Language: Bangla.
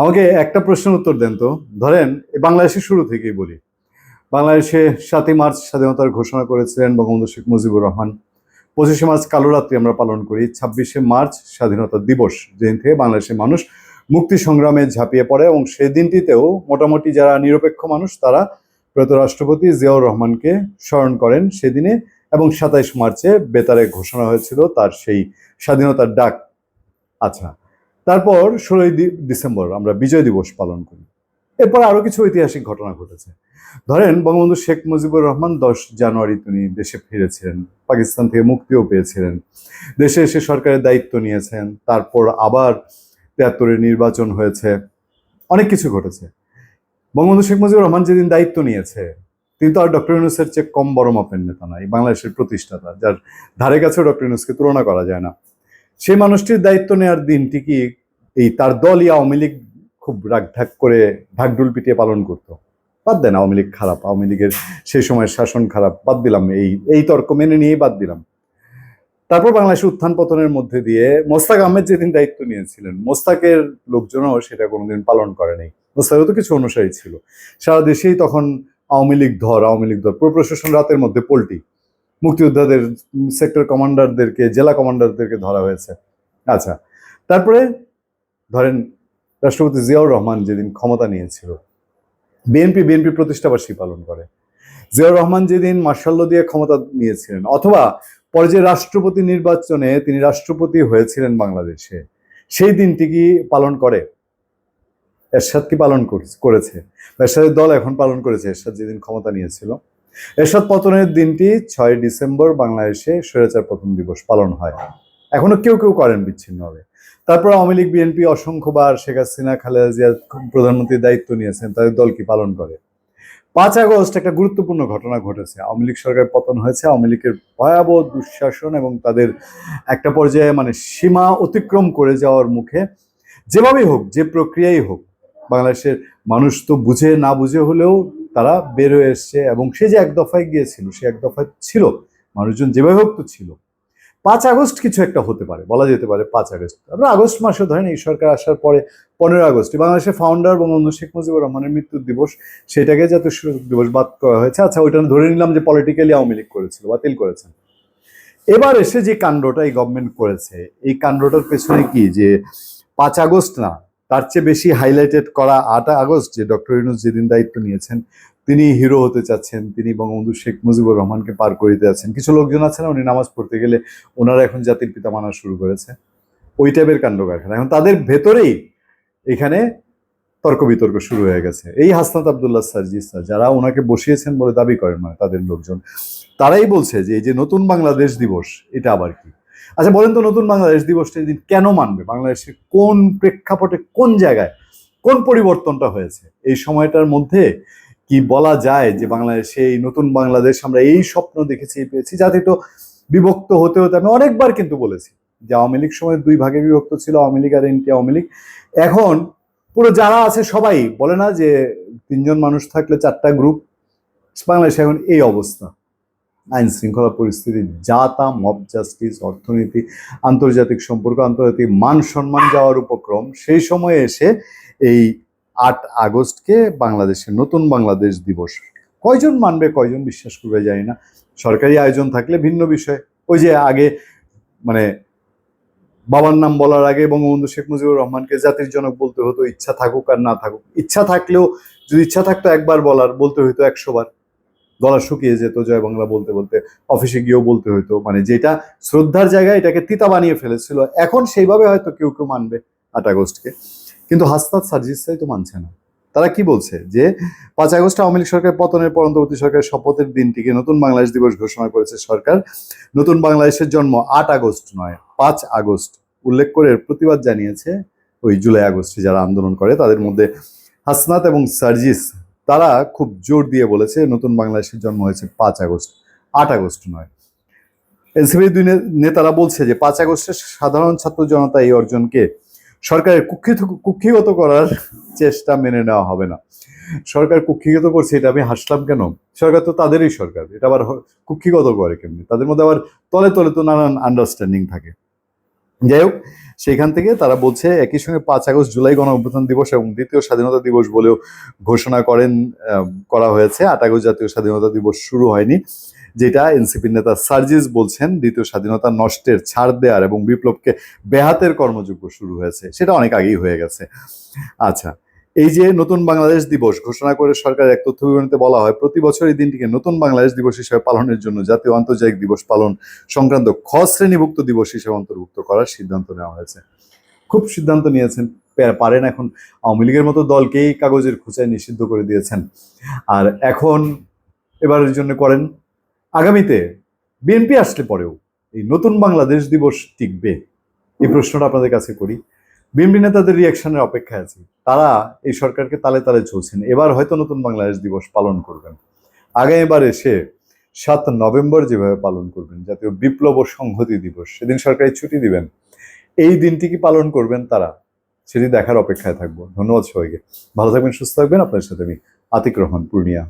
আমাকে একটা প্রশ্নের উত্তর দেন তো। ধরেন বাংলাদেশের শুরু থেকেই বলি। বাংলাদেশে সাতই মার্চ স্বাধীনতার ঘোষণা করেছিলেন বঙ্গবন্ধু শেখ মুজিবুর রহমান। পঁচিশে মার্চ কালোরাত্রি আমরা পালন করি। ছাব্বিশে মার্চ স্বাধীনতা দিবস, যেদিন থেকে বাংলাদেশের মানুষ মুক্তি সংগ্রামে ঝাঁপিয়ে পড়ে এবং সেই দিনটিতেও মোটামুটি যারা নিরপেক্ষ মানুষ, তারা প্রয়াত রাষ্ট্রপতি জিয়াউর রহমানকে স্মরণ করেন সেদিনে এবং সাতাইশ মার্চে বেতারে ঘোষণা হয়েছিল তার সেই স্বাধীনতার ডাক। আচ্ছা তারপর ষোলোই ডিসেম্বর আমরা বিজয় দিবস পালন করি। এরপর আরও কিছু ঐতিহাসিক ঘটনা ঘটেছে। ধরেন, বঙ্গবন্ধু শেখ মুজিবুর রহমান দশ জানুয়ারি তিনি দেশে ফিরেছিলেন, পাকিস্তান থেকে মুক্তিও পেয়েছিলেন। দেশে এসে সরকারের দায়িত্ব নিয়েছেন, তারপর আবার তেহাত্তরের নির্বাচন হয়েছে, অনেক কিছু ঘটেছে। বঙ্গবন্ধু শেখ মুজিবুর রহমান যেদিন দায়িত্ব নিয়েছে, তিনি তো আর ডক্টর ইউনুসের চেয়ে কম বড় মাপের নেতা নয় বাংলাদেশের প্রতিষ্ঠাতা, যার ধারে কাছেও ডক্টর ইউনুসকে তুলনা করা যায় না। সেই মানুষটির দায়িত্ব নেওয়ার দিনটি কি এই তার দলই আওয়ামী লীগ খুব রাগ ঢাক করে ঢাকঢুল পিটিয়ে পালন করত। বাদ দেন আওয়ামী লীগ খারাপ, আওয়ামী লীগের সেই সময়ের শাসন খারাপ, বাদ দিলাম এই এই তর্ক মেনে নিয়েই বাদ দিলাম। তারপর বাংলাদেশের উত্থান পতনের মধ্যে দিয়ে মোস্তাক আহমেদ যেদিন দায়িত্ব নিয়েছিলেন, মোস্তাকের লোকজনও সেটা কোনোদিন পালন করেনি মোস্তাকের তো কিছু অনুসারী ছিল। সারা দেশেই তখন আওয়ামী লীগ ধর, আওয়ামী লীগ ধর পুরো প্রশাসন রাতের মধ্যে পোল্টি। মুক্তিযোদ্ধাদের সেক্টর কমান্ডারদেরকে জেলা কমান্ডারদেরকে ধরা হয়েছে। আচ্ছা তারপরে ধরেন রাষ্ট্রপতি জিয়াউর রহমান যেদিন ক্ষমতা নিয়েছিল, বিএনপি বিএনপি প্রতিষ্ঠাবার্ষিকী পালন করে। জিয়াউর রহমান যেদিন মার্শাল্য দিয়ে ক্ষমতা নিয়েছিলেন, অথবা পরে যে রাষ্ট্রপতি নির্বাচনে তিনি রাষ্ট্রপতি হয়েছিলেন বাংলাদেশে, সেই দিনটি কি পালন করে? এরশাদ কি পালন কর- করেছে? এরশাদের দল এখন পালন করেছে, এরশাদ যেদিন ক্ষমতা নিয়েছিল। এরশাদ পতনের দিনটি ছয় ডিসেম্বর বাংলাদেশে স্বৈরাচার পতন দিবস পালন হয়। এখনও কেউ কেউ করেন বিচ্ছিন্নভাবে। তারপর আওয়ামী লীগ, বিএনপি অসংখ্যবার শেখ হাসিনা, খালেদা জিয়া প্রধানমন্ত্রীর দায়িত্ব নিয়েছেন, তাদের দল কি পালন করে? পাঁচ আগস্ট একটা গুরুত্বপূর্ণ ঘটনা ঘটেছে। আওয়ামী লীগ সরকার পতন হয়েছে, আওয়ামী লীগের ভয়াবহ দুঃশাসন এবং তাদের একটা পর্যায়ে মানে সীমা অতিক্রম করে যাওয়ার মুখে যেভাবেই হোক, যে প্রক্রিয়াই হোক, বাংলাদেশের মানুষ তো বুঝে না বুঝে হলেও তারা বের এসছে এবং সে যে এক দফায় গিয়েছিল, সে এক দফায় ছিল। মানুষজন যেভাবে হোক তো ছিল। পাঁচ আগস্ট কিছু একটা হতে পারে, বলা যেতে পারে পাঁচ আগস্ট। আমরা আগস্ট মাসে ধরেন এই সরকার আসার পরে পনেরো আগস্ট বাংলাদেশের ফাউন্ডার বঙ্গবন্ধু শেখ মুজিবুর রহমানের মৃত্যু দিবস, সেটাকে যাতে দিবস বাদ করা হয়েছে আচ্ছা ওইটা ধরে নিলাম যে পলিটিক্যালি আওয়ামী লীগ করেছিল বাতিল করেছেন এবার এসে যে কাণ্ডটা এই গভর্নমেন্ট করেছে, এই কাণ্ডটার পেছনে কি যে পাঁচ আগস্ট না তার চেয়ে বেশি হাইলাইটেড করা আট আগস্ট যে ডক্টর ইউনুস যেদিন দায়িত্ব নিয়েছেন, তিনি হিরো হতে চাচ্ছেন, তিনি বঙ্গবন্ধু শেখ মুজিবুর রহমানকে পার করে দিতে যাচ্ছেন কিছু লোকজন আছেন, উনি নামাজ পড়তে গেলে ওনারা এখন জাতির পিতা মানা শুরু করেছে। ওই টাইপের কাণ্ড কারখানা এখন তাদের ভেতরেই এখানে তর্ক বিতর্ক শুরু হয়ে গেছে। এই হাসনাত আবদুল্লাহ সার্জিসা যারা ওনাকে বসিয়েছেন বলে দাবি করেন মানে তাদের লোকজন। তারাই বলছে যে, এই যে নতুন বাংলাদেশ দিবস, এটা আবার কি? আচ্ছা বলেন তো নতুন বাংলাদেশ দিবসটা দিন কেন মানবে? বাংলাদেশের কোন প্রেক্ষাপটে কোন জায়গায় কোন পরিবর্তনটা হয়েছে? এই সময়টার মধ্যে কি বলা যায় যে বাংলাদেশে এই নতুন বাংলাদেশ আমরা এই স্বপ্ন দেখেছি পেয়েছি? যাতে তো বিভক্ত হতে হতে আমি অনেকবার কিন্তু বলেছি যে আওয়ামী লীগ সময় দুই ভাগে বিভক্ত ছিল, আওয়ামী লীগ আর এনটি আওয়ামী লীগ। এখন পুরো যারা আছে সবাই বলে না যে তিনজন মানুষ থাকলে চারটা গ্রুপ বাংলাদেশে এখন এই অবস্থা। আইন শৃঙ্খলা পরিস্থিতি যা তা মব জাস্টিস অর্থনীতি, আন্তর্জাতিক সম্পর্ক, আন্তর্জাতিক মান সম্মান যাওয়ার উপক্রম, সেই সময়ে এসে এই আট আগস্টকে বাংলাদেশের নতুন বাংলাদেশ দিবস। কয়জন মানবে, কয়জন বিশ্বাস করবে জানি না। সরকারি আয়োজন থাকলে ভিন্ন বিষয়। ওই যে আগে মানে বাবার নাম বলার আগে বঙ্গবন্ধু শেখ মুজিবুর রহমানকে জাতির জনক বলতে হতো, ইচ্ছা থাকুক আর না থাকুক। ইচ্ছা থাকলেও, যদি ইচ্ছা থাকতো একবার বলার, বলতে হতো একশো বার। গলা শুকিয়ে যেত জয় বাংলা বলতে বলতে, অফিসে গিয়েও বলতে হতো মানে যেটা শ্রদ্ধার জায়গায় এটাকে তিতা বানিয়ে ফেলেছিল। এখন সেইভাবে হয়তো কেউ কেউ মানবে আট আগস্টকে। কিন্তু হাসনাত সার্জিসাই তো মানছে না। তারা কি বলছে? যে পাঁচ আগস্ট আওয়ামী লীগ সরকার পতনের পর অন্তর্বর্তী সরকারের শপথের দিনটিকে নতুন বাংলাদেশ দিবস ঘোষণা করেছে সরকার। নতুন বাংলাদেশের জন্ম আট আগস্ট নয়, পাঁচ আগস্ট। উল্লেখ করে প্রতিবাদ জানিয়েছে ওই জুলাই আগস্টে যারা আন্দোলন করে, তাদের মধ্যে হাসনাত এবং সার্জিস তারা খুব জোর দিয়ে বলেছে, নতুন বাংলাদেশের জন্ম হয়েছে পাঁচ আগস্ট, আট আগস্ট নয়। এনসিপি দুই নেতারা বলছে যে পাঁচ আগস্টের সাধারণ ছাত্র জনতা এই অর্জনকে সরকারের কুক্ষিত, কুক্ষিগত করার চেষ্টা মেনে নেওয়া হবে না। সরকার কুক্ষিগত করছে, এটা আমি হাসলাম কেন? সরকার তো তাদেরই সরকার, এটা আবার কুক্ষিগত করে কেমনি? তাদের মধ্যে আবার তলে তলে তো নানান আন্ডারস্ট্যান্ডিং থাকে। যাই হোক সেখান থেকে তারা বলছে একই সঙ্গে পাঁচ আগস্ট জুলাই গণ অভ্যুত্থান দিবস এবং দ্বিতীয় স্বাধীনতা দিবস বলেও ঘোষণা করেন করা হয়েছে। আট আগস্ট জাতীয় স্বাধীনতা দিবস শুরু হয়নি, যেটা এনসিপি নেতা সার্জিস বলছেন দ্বিতীয় স্বাধীনতা নষ্টের ছাড় দেওয়ার এবং বিপ্লবকে ব্যাহাতের কর্মযোগ্য শুরু হয়েছে, সেটা অনেক আগেই হয়ে গেছে। আচ্ছা এই যে নতুন বাংলাদেশ দিবস ঘোষণা করে সরকারের এক তথ্য বিবরণীতে বলা হয়, প্রতি বছর এই দিনটিকে নতুন বাংলাদেশ দিবস হিসেবে পালনের জন্য জাতীয় আন্তর্জাতিক দিবস পালন সংক্রান্ত খ শ্রেণীভুক্ত দিবস হিসেবে অন্তর্ভুক্ত করার সিদ্ধান্ত নেওয়া হয়েছে। খুব সিদ্ধান্ত নিয়েছেন পারেন এখন আওয়ামী লীগের মতো দলকেই কাগজের খোঁচায় নিষিদ্ধ করে দিয়েছেন। আর এখন এবারের জন্য করেন, আগামীতে বিএনপি আসলে পরেও এই নতুন বাংলাদেশ দিবস টিকবে। এই প্রশ্নটা আপনাদের কাছে করি। বিএনপি নেতাদের রিয়াকশনের অপেক্ষায় আছি। তারা এই সরকারকে তালে তালে চলছেন এবার হয়তো নতুন বাংলাদেশ দিবস পালন করবেন। আগামীবার এসে সাত নভেম্বর যেভাবে পালন করবেন, জাতীয় বিপ্লব ও সংহতি দিবস, সেদিন সরকারি ছুটি দিবেন, এই দিনটি কি পালন করবেন তারা, সেটি দেখার অপেক্ষায় থাকব। ধন্যবাদ সবাইকে। ভালো থাকবেন, সুস্থ থাকবেন। আপনার সাথে আমি আতিক রহমান, পূর্ণিয়া।